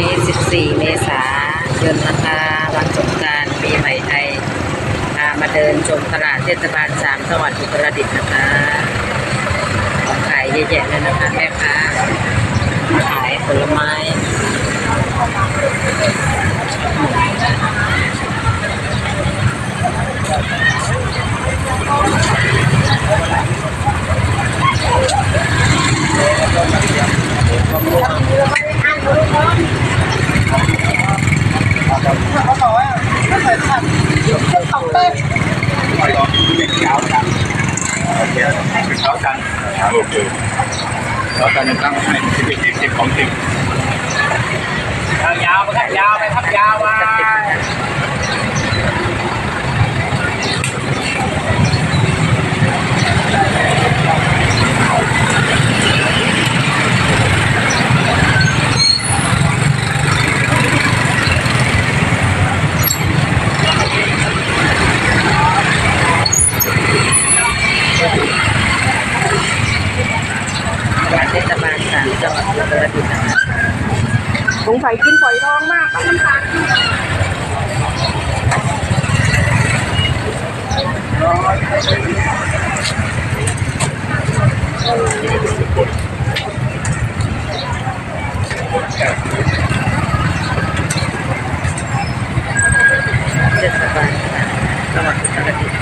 นี้ 14 เมษายนนะคะ วันสงการปีใหม่ไทยพามาเดินชมตลาดเทศบาล 3 จังหวัดอุตรดิตถ์นะคะของขายเยอะแยะเลยนะคะแม่ค้าขายผลไม้ ไปลองเป็นเช้ากันโอเคเป็นเช้ากันโอเคแล้วกันตั้งให้ที่เป็นที่ที่ของจริง ยาวไปครับยาวไปครับยาวมา ตลาดเทศบาล3จังหวัดอุตรดิตถ์นะคะสงสัยกินฝอยทองมากต้องน้ำตาลเทศบาล3จังหวัดอุตรดิตถ์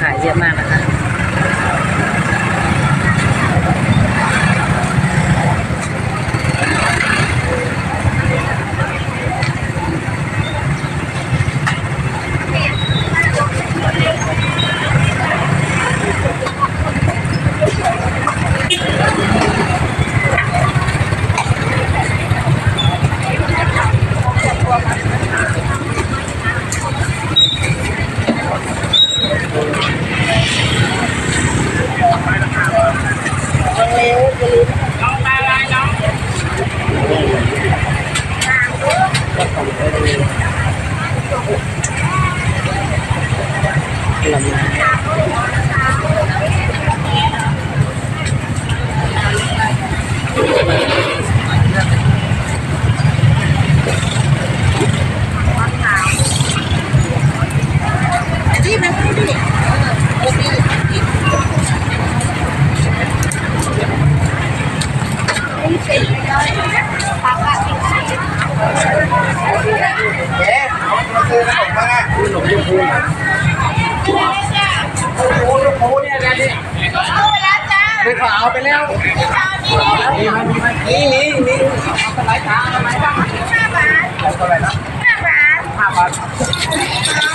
ขายเยอะมากนะคะ ผล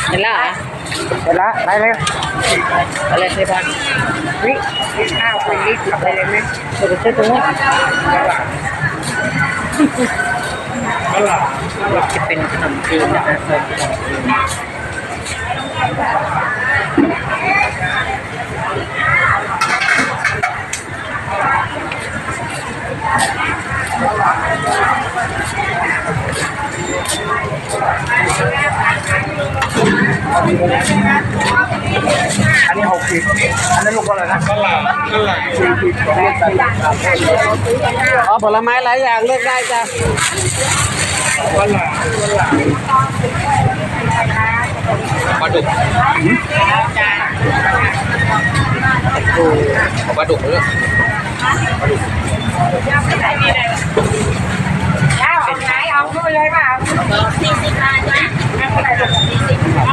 เห็นแล้วเหรอเสร็จแล้วไปเลยอะไรเทพาวิข้าวไปลิตรกับไปเลยไหมเดี๋ยวไปซื้อตรงนี้จะเป็นขนมจีนนะคะขนมจีน อันนี้หกสิบอันนั้นลูกเท่าไหร่นะเท่าไหร่เท่าไหร่สี่สิบสองร้อยแปดสิบสามอ๋อผลไม้หลายอย่างเลือกได้จ้ะวันละวันละปลาดุกปลาดุกเลยเอาไหนเอาเข้าไปเลยป่ะชิ้น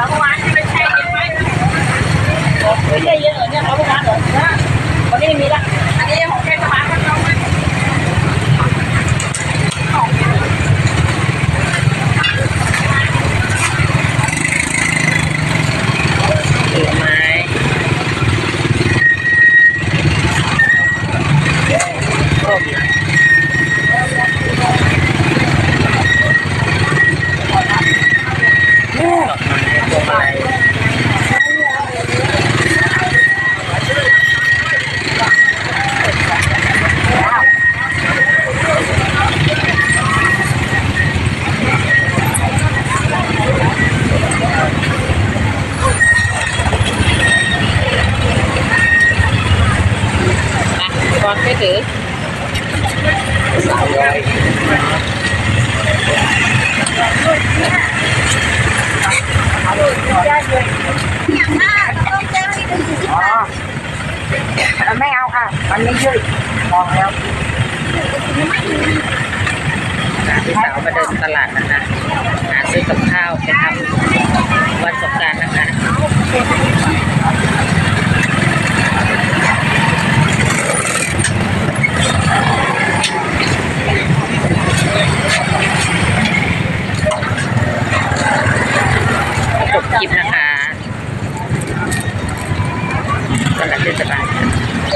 านมันเหลือเมื่อวานที่ไม่ใช่เยอะไหมไม่ใช่เยอะเหรอเนี่ยเขาเมื่อวานเหรอวันนี้มีละอันนี้ของเทศบาลเขาเอาไหม ผลไม้ ถื อสามร้อยอย่างมากต้องเจ้าที่ถึงสี่สิบบาทไม่เอาค่ะ มันไม่ยืดมองแล้วพี่สาวมาเดินตลาดนะคะ หาซื้อกับข้าวไปทำวันสงกรารนะคะ